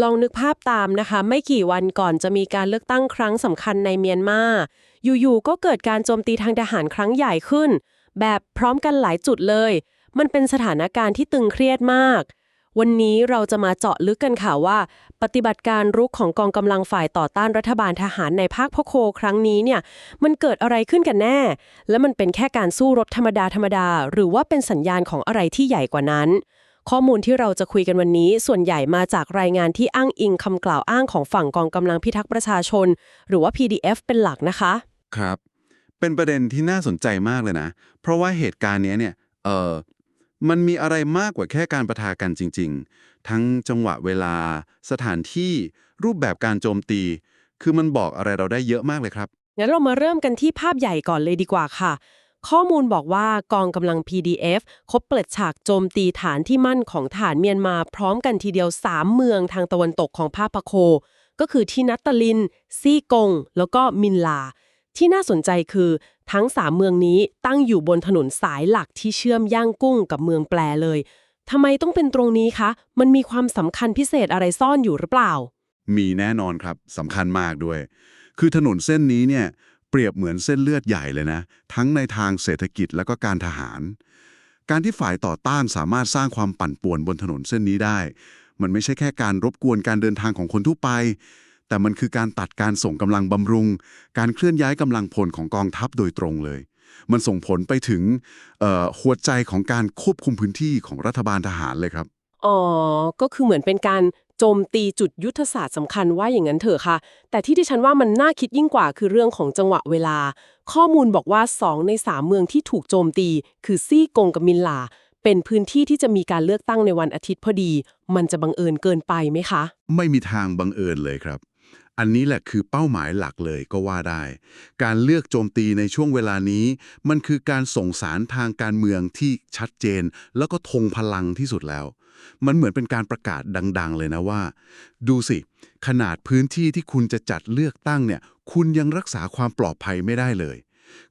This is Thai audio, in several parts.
ลองนึกภาพตามนะคะ ไม่กี่วันก่อนจะมีการเลือกตั้งครั้งสำคัญในเมียนมาอยู่ๆก็เกิดการโจมตีทางทหารครั้งใหญ่ขึ้น แบบพร้อมกันหลายจุดเลย มันเป็นสถานการณ์ที่ตึงเครียดมาก วันนี้เราจะมาเจาะลึกกันค่ะว่า ปฏิบัติการรุกของกองกำลังฝ่ายต่อต้านรัฐบาลทหารในภาคพโคครั้งนี้เนี่ย มันเกิดอะไรขึ้นกันแน่ และมันเป็นแค่การสู้รบธรรมดาธรรมดา หรือว่าเป็นสัญญาณของอะไรที่ใหญ่กว่านั้น ข้อมูลที่เราจะคุยกันวันนี้ ส่วนใหญ่มาจากรายงานที่อ้างอิงคำกล่าวอ้างของฝั่งกองกำลังพิทักษ์ประชาชน หรือว่า PDF เป็นหลักนะคะ ครับ เป็นประเด็นที่น่าสนใจมากเลยนะ เพราะว่าเหตุการณ์เนี้ยเนี่ยเออมันมีอะไรมากกว่าแค่การประทากันจริง ๆ ทั้งจังหวะเวลา สถานที่รูปแบบการโจมตี คือมันบอกอะไรเราได้เยอะมากเลยครับงั้นเรามาเริ่มกันที่ภาพใหญ่ก่อนเลยดีกว่าค่ะ ข้อมูลบอกว่ากองกำลัง PDF คบเปิดฉากโจมตีฐานที่มั่นของฐานเมียนมาพร้อมกันทีเดียว 3 เมืองทางตะวันตกของภาคพะโค ก็คือที่นัตตลิน ซี่กง แล้วก็มินลา ที่น่าสนใจคือทั้ง 3 เมืองนี้ตั้งอยู่บนถนนสายหลักที่เชื่อมย่างกุ้งกับเมืองแปลเลยทำไมต้องเป็นตรงนี้คะ มันมีความสำคัญพิเศษอะไรซ่อนอยู่หรือเปล่า มีแน่นอนครับสำคัญมากด้วย คือถนนเส้นนี้เนี่ย รียบเหมือนเส้นเลือดใหญ่เลยนะ ทั้งในทางเศรษฐกิจและก็การทหาร การที่ฝ่ายต่อต้านสามารถสร้างความปั่นป่วนบนถนนเส้นนี้ได้ มันไม่ใช่แค่การรบกวนการเดินทางของคนทั่วไป แต่มันคือการตัดการส่งกำลังบำรุง การเคลื่อนย้ายกำลังพลของกองทัพโดยตรงเลย มันส่งผลไปถึงหัวใจของการควบคุมพื้นที่ของรัฐบาลทหารเลยครับอ๋อ ก็คือเหมือนเป็นการ โจมตีจุดยุทธศาสตร์สำคัญว่าอย่างนั้นเถอะค่ะ แต่ที่ดิฉันว่ามันน่าคิดยิ่งกว่าคือเรื่องของจังหวะเวลา ข้อมูลบอกว่า 2 ใน 3 เมืองที่ถูกโจมตี คือซี่กงกับมินลา เป็นพื้นที่ที่จะมีการเลือกตั้งในวันอาทิตย์พอดี มันจะบังเอิญเกินไปไหมคะ ไม่มีทางบังเอิญเลยครับ อันนี้แหละคือเป้าหมายหลักเลยก็ว่าได้ การเลือกโจมตีในช่วงเวลานี้ มันคือการส่งสารทางการเมืองที่ชัดเจน แล้วก็ทงพลังที่สุดแล้ว มันเหมือนเป็นการประกาศดัง ๆ เลยนะว่า ดูสิ ขนาดพื้นที่ที่คุณจะจัดเลือกตั้งเนี่ย คุณยังรักษาความปลอดภัยไม่ได้เลย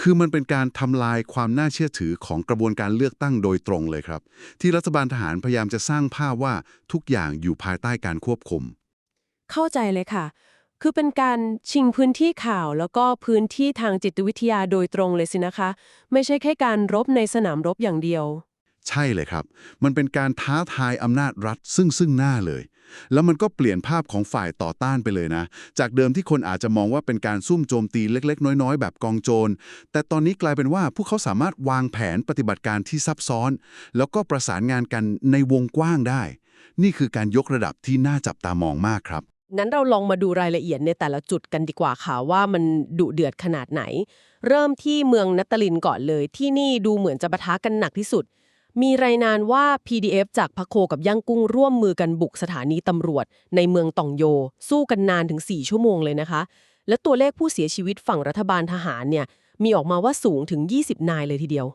คือมันเป็นการทำลายความน่าเชื่อถือของกระบวนการเลือกตั้งโดยตรงเลยครับ ที่รัฐบาลทหารพยายามจะสร้างภาพว่าทุกอย่างอยู่ภายใต้การควบคุม เข้าใจเลยค่ะ คือเป็นการชิงพื้นที่ข่าว แล้วก็พื้นที่ทางจิตวิทยาโดยตรงเลยสินะคะ ไม่ใช่แค่การรบในสนามรบอย่างเดียว ใช่เลยครับ มันเป็นการท้าทายอำนาจรัฐซึ่งซึ่งหน้าเลย แล้วมันก็เปลี่ยนภาพของฝ่ายต่อต้านไปเลยนะ จากเดิมที่คนอาจจะมองว่าเป็นการซุ่มโจมตีเล็ก ๆ น้อย ๆ แบบกองโจร แต่ตอนนี้กลายเป็นว่าพวกเขาสามารถวางแผนปฏิบัติการที่ซับซ้อน แล้วก็ประสานงานกันในวงกว้างได้ นี่คือการยกระดับที่น่าจับตามองมากครับ นั้นเราลองมาดูรายละเอียดในแต่ละจุดกันดีกว่าค่ะว่ามันดุเดือดขนาดไหน เริ่มที่เมืองนัตตลินก่อนเลย ที่นี่ดูเหมือนจะปะทะกันหนักที่สุด มีรายงานว่า PDF จากพะโคกับย่างกุ้งร่วมมือกันบุกสถานีตำรวจ ในเมืองตองโย สู้กันนานถึง 4 ชั่วโมงเลยนะคะ และตัวเลขผู้เสียชีวิตฝั่งรัฐบาลทหารเนี่ยมีออกมาว่าสูงถึง 20 นายเลยทีเดียว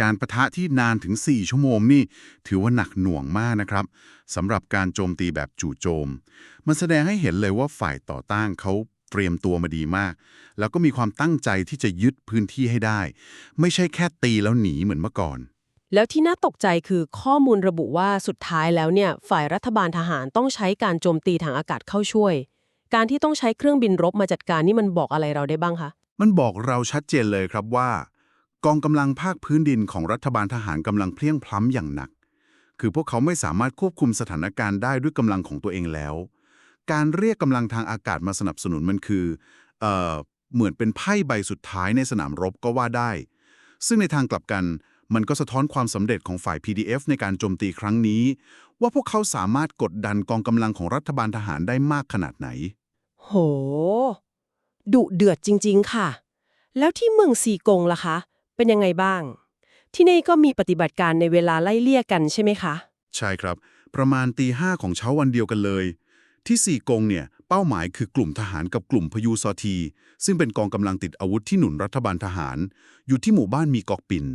การประทะที่นานถึง 4 ชั่วโมงนี่ ถือว่าหนักหน่วงมากนะครับสำหรับการโจมตีแบบจู่โจม มันแสดงให้เห็นเลยว่าฝ่ายต่อต้านเขาเตรียมตัวมาดีมาก แล้วก็มีความตั้งใจที่จะยึดพื้นที่ให้ได้ ไม่ใช่แค่ตีแล้วหนีเหมือนเมื่อก่อน แล้วที่น่าตกใจคือข้อมูลระบุว่าสุดท้ายแล้วเนี่ย ฝ่ายรัฐบาลทหารต้องใช้การโจมตีทางอากาศเข้าช่วย การที่ต้องใช้เครื่องบินรบมาจัดการนี่มันบอกอะไรเราได้บ้างคะมันบอกเราชัดเจนเลยครับว่า กองกำลังภาคพื้นดินของรัฐบาลทหารกำลังเพลียงพล้ำอย่างหนัก คือพวกเขาไม่สามารถควบคุมสถานการณ์ได้ด้วยกำลังของตัวเองแล้ว การเรียกกำลังทางอากาศมาสนับสนุนมันคือเอ่อเหมือนเป็นไพ่ใบสุดท้ายในสนามรบก็ว่าได้ ซึ่งในทางกลับกันมันก็สะท้อนความสำเร็จของฝ่าย PDF ในการโจมตีครั้งนี้ ว่าพวกเขาสามารถกดดันกองกำลังของรัฐบาลทหารได้มากขนาดไหน โห ดุเดือดจริง ๆ ค่ะ แล้วที่เมืองซีกงล่ะคะ เป็นยังไงบ้าง ที่นี่ก็มีปฏิบัติการในเวลาไล่เลี่ยกันใช่ไหมคะ ใช่ครับ ประมาณตีห้าของเช้าวันเดียวกันเลย ที่สี่กงเนี่ยเป้าหมายคือกลุ่มทหารกับกลุ่มพยูซอที ซึ่งเป็นกองกำลังติดอาวุธที่หนุนรัฐบาลทหาร อยู่ที่หมู่บ้านมีกอกปิน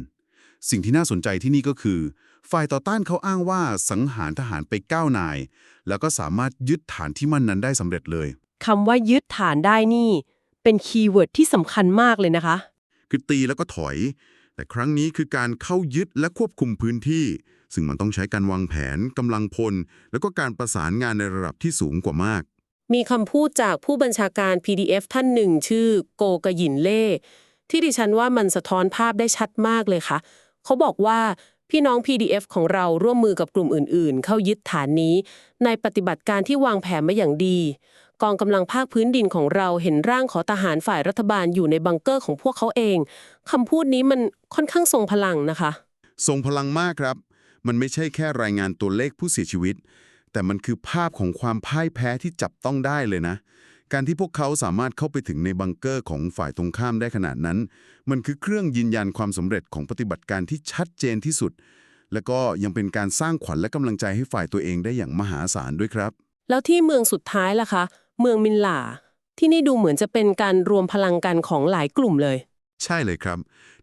สิ่งที่น่าสนใจที่นี่ก็คือ ฝ่ายต่อต้านเขาอ้างว่าสังหารทหารไปเก้านาย แล้วก็สามารถยึดฐานที่มั่นนั้นได้สำเร็จเลยคำว่ายึดฐานได้นี่ เป็นคีย์เวิร์ดที่สำคัญมากเลยนะคะ คือตีแล้วก็ถอย แต่ครั้งนี้คือการเข้ายึดและควบคุมพื้นที่ ซึ่งมันต้องใช้การวางแผนกำลังพล แล้วก็การประสานงานในระดับที่สูงกว่ามาก มีคำพูดจากผู้บัญชาการ PDF ท่านหนึ่ง ชื่อโกกยินเล่ที่ดิฉันว่ามันสะท้อนภาพได้ชัดมากเลยค่ะ เขาบอกว่าพี่น้อง PDF ของเราร่วมมือกับกลุ่มอื่น ๆ เข้ายึดฐานนี้ ในปฏิบัติการที่วางแผนมาอย่างดี กองกำลังภาคพื้นดินของเราเห็นร่างของทหารฝ่ายรัฐบาลอยู่ในบังเกอร์ของพวกเขาเองคำพูดนี้มันค่อนข้างทรงพลังนะคะ ทรงพลังมากครับ มันไม่ใช่แค่รายงานตัวเลขผู้เสียชีวิต แต่มันคือภาพของความพ่ายแพ้ที่จับต้องได้เลยนะ การที่พวกเขาสามารถเข้าไปถึงในบังเกอร์ของฝ่ายตรงข้ามได้ขนาดนั้น มันคือเครื่องยืนยันความสำเร็จของปฏิบัติการที่ชัดเจนที่สุด และก็ยังเป็นการสร้างขวัญและกำลังใจให้ฝ่ายตัวเองได้อย่างมหาศาลด้วยครับแล้วที่เมืองสุดท้ายล่ะคะ เมืองมินหลา ที่นี่ดูเหมือนจะเป็นการรวมพลังกันของหลายกลุ่มเลย ใช่เลยครับ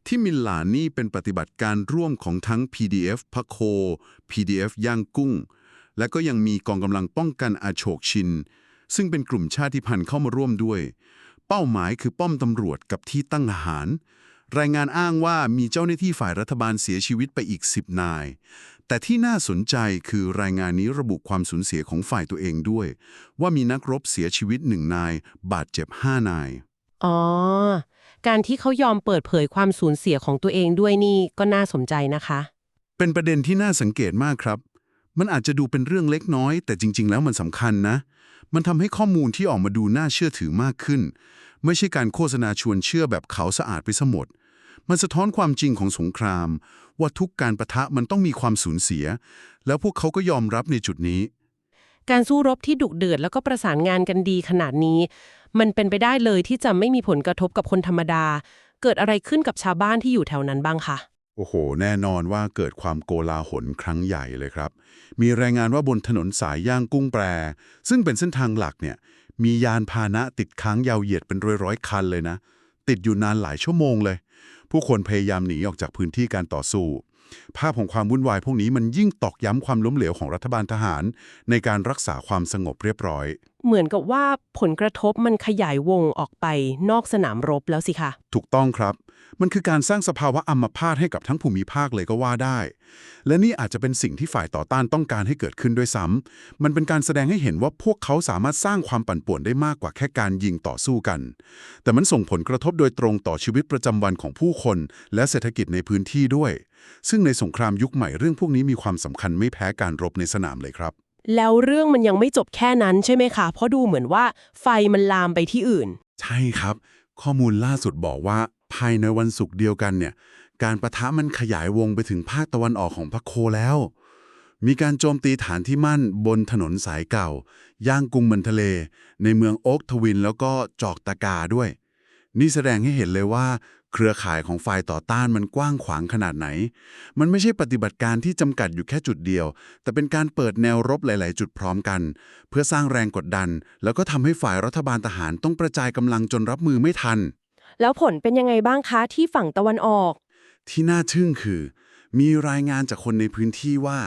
ที่มิลลานี่เป็นปฏิบัติการร่วมของทั้ง PDF พะโค PDF ย่างกุ้ง และก็ยังมีกองกำลังป้องกันอาโฉกชิน ซึ่งเป็นกลุ่มชาติพันธุ์เข้ามาร่วมด้วย เป้าหมายคือป้อมตำรวจกับที่ตั้งอาหารรายงานอ้างว่ามีเจ้าหน้าที่ฝ่ายรัฐบาลเสียชีวิตไปอีก 10 นาย แต่ที่น่าสนใจคือรายงานนี้ระบุความสูญเสียของฝ่ายตัวเองด้วย ว่ามีนักรบเสียชีวิตหนึ่งนาย บาดเจ็บห้านาย อ๋อ การที่เขายอมเปิดเผยความสูญเสียของตัวเองด้วยนี่ก็น่าสนใจนะคะ เป็นประเด็นที่น่าสังเกตมากครับ มันอาจจะดูเป็นเรื่องเล็กน้อย แต่จริง ๆ แล้วมันสำคัญนะ มันทำให้ข้อมูลที่ออกมาดูน่าเชื่อถือมากขึ้น ไม่ใช่การโฆษณาชวนเชื่อแบบเขาสะอาดไปซะหมด มันสะท้อนความจริงของสงคราม ว่าทุกการประทะมันต้องมีความสูญเสีย แล้วพวกเขาก็ยอมรับในจุดนี้ การสู้รบที่ดุเดือดแล้วก็ประสานงานกันดีขนาดนี้ มันเป็นไปได้เลยที่จะไม่มีผลกระทบกับคนธรรมดา เกิดอะไรขึ้นกับชาวบ้านที่อยู่แถวนั้นบ้างคะโอ้โห แน่นอนว่าเกิดความโกลาหลครั้งใหญ่เลยครับ มีรายงานว่าบนถนนสายย่างกุ้งแปร ซึ่งเป็นเส้นทางหลักเนี่ย มียานพาหนะติดค้างยาวเหยียดเป็นร้อยๆคันเลยนะ ติดอยู่นานหลายชั่วโมงเลย ผู้คนพยายามหนีออกจากพื้นที่การต่อสู้ ภาพของความวุ่นวายพวกนี้มันยิ่งตอกย้ำความล้มเหลวของรัฐบาลทหาร ในการรักษาความสงบเรียบร้อย เหมือนกับว่าผลกระทบมันขยายวงออกไปนอกสนามรบแล้วสิคะ ถูกต้องครับ มันคือการสร้างสภาวะอัมพาตให้กับทั้งภูมิภาคเลยก็ว่าได้ และนี่อาจจะเป็นสิ่งที่ฝ่ายต่อต้านต้องการให้เกิดขึ้นด้วยซ้ำมันเป็นการแสดงให้เห็นว่าพวกเขาสามารถสร้างความปั่นป่วนได้มากกว่าแค่การยิงต่อสู้กัน แต่มันส่งผลกระทบโดยตรงต่อชีวิตประจำวันของผู้คน และเศรษฐกิจในพื้นที่ด้วย ซึ่งในสงครามยุคใหม่เรื่องพวกนี้มีความสำคัญไม่แพ้การรบในสนามเลยครับ แล้วเรื่องมันยังไม่จบแค่นั้นใช่ไหมคะ เพราะดูเหมือนว่าไฟมันลามไปที่อื่น ใช่ครับ ข้อมูลล่าสุดบอกว่า ภายในวันศุกร์เดียวกันเนี่ย การประทะมันขยายวงไปถึงภาคตะวันออกของพะโคแล้ว มีการโจมตีฐานที่มั่นบนถนนสายเก่า ย่างกรุงมันทะเล ในเมืองโอ๊กทวินแล้วก็จอกตะกาด้วย นี่แสดงให้เห็นเลยว่า เครือข่ายของฝ่ายต่อต้านมันกว้างขวางขนาดไหน มันไม่ใช่ปฏิบัติการที่จำกัดอยู่แค่จุดเดียว แต่เป็นการเปิดแนวรบหลาย ๆ จุดพร้อมกัน เพื่อสร้างแรงกดดัน แล้วก็ทำให้ฝ่ายรัฐบาลทหารต้องกระจายกำลังจนรับมือไม่ทัน แล้วผลเป็นยังไงบ้างคะที่ฝั่งตะวันออก ที่น่าทึ่งคือ มีรายงานจากคนในพื้นที่ว่า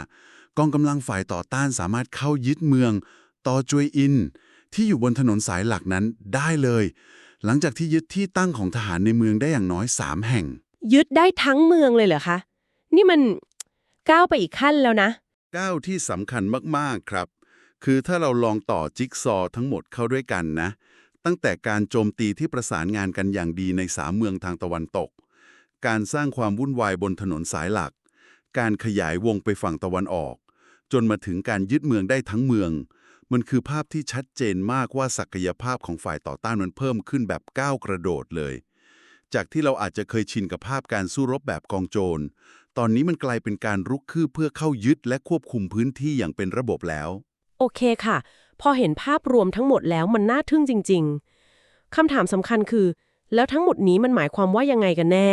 กองกำลังฝ่ายต่อต้านสามารถเข้ายึดเมืองตอจวยอิน ที่อยู่บนถนนสายหลักนั้นได้เลย หลังจากที่ยึดที่ตั้งของทหารในเมืองได้อย่างน้อย3แห่ง ยึดได้ทั้งเมืองเลยเหรอคะ นี่มันก้าวไปอีกขั้นแล้วนะ ก้าวที่สำคัญมาก ๆ ครับ คือถ้าเราลองต่อจิ๊กซอว์ทั้งหมดเข้าด้วยกันนะ ตั้งแต่การโจมตีที่ประสานงานกันอย่างดีในสามเมืองทางตะวันตก การสร้างความวุ่นวายบนถนนสายหลัก การขยายวงไปฝั่งตะวันออก จนมาถึงการยึดเมืองได้ทั้งเมือง มันคือภาพที่ชัดเจนมากว่าศักยภาพของฝ่ายต่อต้านมันเพิ่มขึ้นแบบก้าวกระโดดเลย จากที่เราอาจจะเคยชินกับภาพการสู้รบแบบกองโจร ตอนนี้มันกลายเป็นการรุกคืบเพื่อเข้ายึดและควบคุมพื้นที่อย่างเป็นระบบแล้ว โอเคค่ะ พอเห็นภาพรวมทั้งหมดแล้วมันน่าทึ่งจริง ๆคำถามสำคัญคือ แล้วทั้งหมดนี้มันหมายความว่ายังไงกันแน่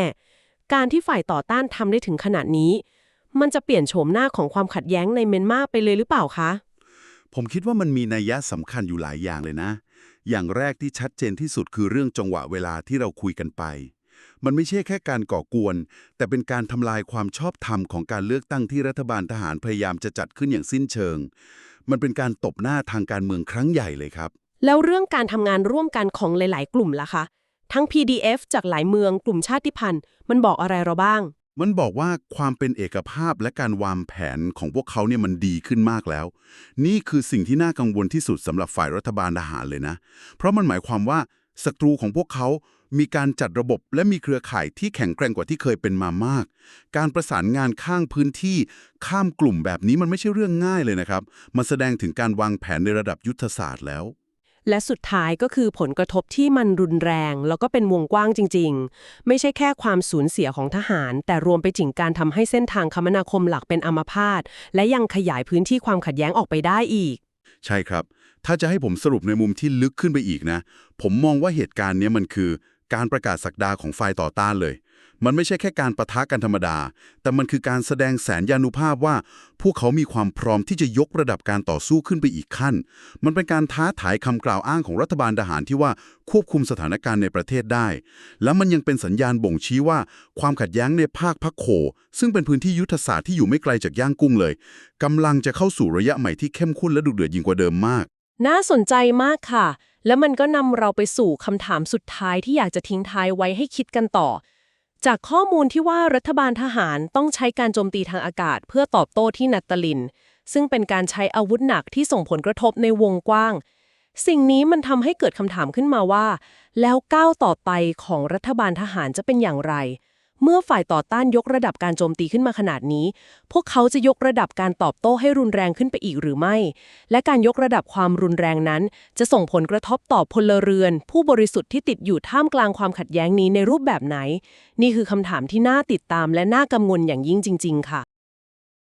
การที่ฝ่ายต่อต้านทำได้ถึงขนาดนี้ มันจะเปลี่ยนโฉมหน้าของความขัดแย้งในเมียนมาไปเลยหรือเปล่าคะ ผมคิดว่ามันมีนัยยะสำคัญอยู่หลายอย่างเลยนะ อย่างแรกที่ชัดเจนที่สุดคือเรื่องจังหวะเวลาที่เราคุยกันไปมันไม่ใช่แค่การก่อกวน แต่เป็นการทำลายความชอบธรรมของการเลือกตั้งที่รัฐบาลทหารพยายามจะจัดขึ้นอย่างสิ้นเชิง มันเป็นการตบหน้าทางการเมืองครั้งใหญ่เลยครับ แล้วเรื่องการทำงานร่วมกันของหลาย ๆ กลุ่มล่ะคะ ทั้ง PDF จากหลายเมืองกลุ่มชาติพันธุ์ มันบอกอะไรเราบ้าง มันบอกว่าความเป็นเอกภาพและการวางแผนของพวกเขาเนี่ยมันดีขึ้นมากแล้ว นี่คือสิ่งที่น่ากังวลที่สุดสำหรับฝ่ายรัฐบาลทหารเลยนะ เพราะมันหมายความว่าศัตรูของพวกเขา มีการจัดระบบและมีเครือข่ายที่แข็งแกร่งกว่าที่เคยเป็นมามาก การประสานงานข้างพื้นที่ ข้ามกลุ่มแบบนี้มันไม่ใช่เรื่องง่ายเลยนะครับ มันแสดงถึงการวางแผนในระดับยุทธศาสตร์แล้ว และสุดท้ายก็คือผลกระทบที่มันรุนแรง แล้วก็เป็นวงกว้างจริง ๆ ไม่ใช่แค่ความสูญเสียของทหาร แต่รวมไปถึงการทำให้เส้นทางคมนาคมหลักเป็นอัมพาตและยังขยายพื้นที่ความขัดแย้งออกไปได้อีก ใช่ครับถ้าจะให้ผมสรุปในมุมที่ลึกขึ้นไปอีกนะ ผมมองว่าเหตุการณ์เนี้ยมันคือ การประกาศสักดาของฝ่ายต่อต้านเลย มันไม่ใช่แค่การประทะกันธรรมดา แต่มันคือการแสดงแสนยานุภาพว่า พวกเขามีความพร้อมที่จะยกระดับการต่อสู้ขึ้นไปอีกขั้น มันเป็นการท้าทายคำกล่าวอ้างของรัฐบาลทหารที่ว่าควบคุมสถานการณ์ในประเทศได้ แล้วมันยังเป็นสัญญาณบ่งชี้ว่า ความขัดแย้งในภาคพักโข ซึ่งเป็นพื้นที่ยุทธศาสตร์ที่อยู่ไม่ไกลจากย่างกุ้งเลยกำลังจะเข้าสู่ระยะใหม่ที่เข้มข้นและดุเดือดยิ่งกว่าเดิมมาก น่าสนใจมากค่ะ แล้วมันก็นำเราไปสู่คำถามสุดท้ายที่อยากจะทิ้งท้ายไว้ให้คิดกันต่อ จากข้อมูลที่ว่ารัฐบาลทหารต้องใช้การโจมตีทางอากาศ เพื่อตอบโต้ที่นัตตลิน ซึ่งเป็นการใช้อาวุธหนักที่ส่งผลกระทบในวงกว้าง สิ่งนี้มันทำให้เกิดคำถามขึ้นมาว่า แล้วก้าวต่อไปของรัฐบาลทหารจะเป็นอย่างไร เมื่อฝ่ายต่อต้านยกระดับการโจมตีขึ้นมาขนาดนี้ พวกเขาจะยกระดับการตอบโต้ให้รุนแรงขึ้นไปอีกหรือไม่ และการยกระดับความรุนแรงนั้น จะส่งผลกระทบต่อพลเรือน ผู้บริสุทธิ์ที่ติดอยู่ท่ามกลางความขัดแย้งนี้ในรูปแบบไหน นี่คือคำถามที่น่าติดตามและน่ากังวลอย่างยิ่งจริง ๆ ค่ะ